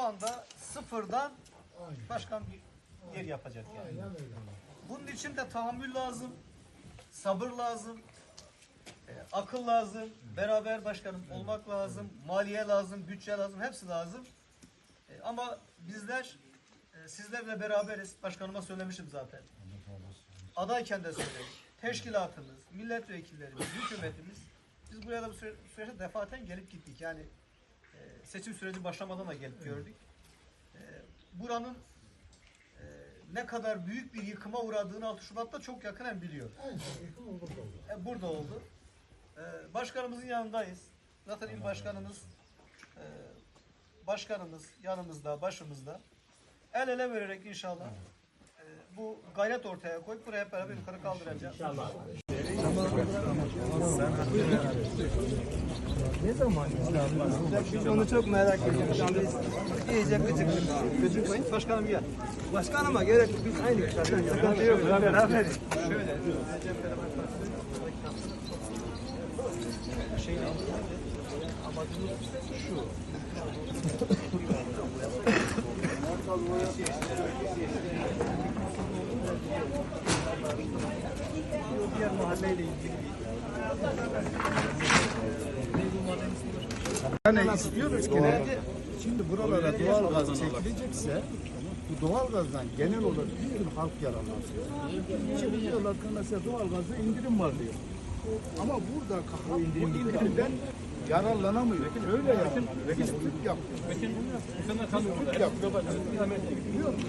şu anda sıfırdan başkan bir yer yapacak yani. Bunun için de tahammül lazım, sabır lazım, e, akıl lazım, beraber başkanım olmak lazım, maliye lazım, bütçe lazım, hepsi lazım. E, ama bizler e, sizlerle beraberiz. Başkanıma söylemişim zaten. Adayken de söyledik. Teşkilatımız, milletvekillerimiz, hükümetimiz biz buraya da bu süre- süreçte defaten gelip gittik. Yani seçim süreci başlamadan da gelip gördük. E, buranın e, ne kadar büyük bir yıkıma uğradığını 6 Şubat'ta çok yakinen biliyor. E, burada oldu. E, başkanımızın yanındayız. Zaten il başkanımız başkanımız yanımızda, başımızda. El ele vererek inşallah bu gayret ortaya koyup buraya hep beraber yukarı kaldıracağız. Biz onu çok merak ediyoruz. Şu anda iyice gıcıklık. Gıcıkmayın. Başkanım gel. Başkanıma gerek yok. Biz aynı kişilerden sıkıntı yok. Beraber. Diğer mahalleyle ilgili Yani istiyoruz ki ne? Şimdi buralara doğal gaz çekilecekse bu doğal gazdan genel olarak bütün halk yararlansın. Şimdi diyorlar ki mesela doğal gazda indirim var diyor. Ama burada halk bu indirimden yararlanamıyor. Öyle yani. Biz Türk yapıyoruz. Biz Türk yapıyoruz. Biliyor musun?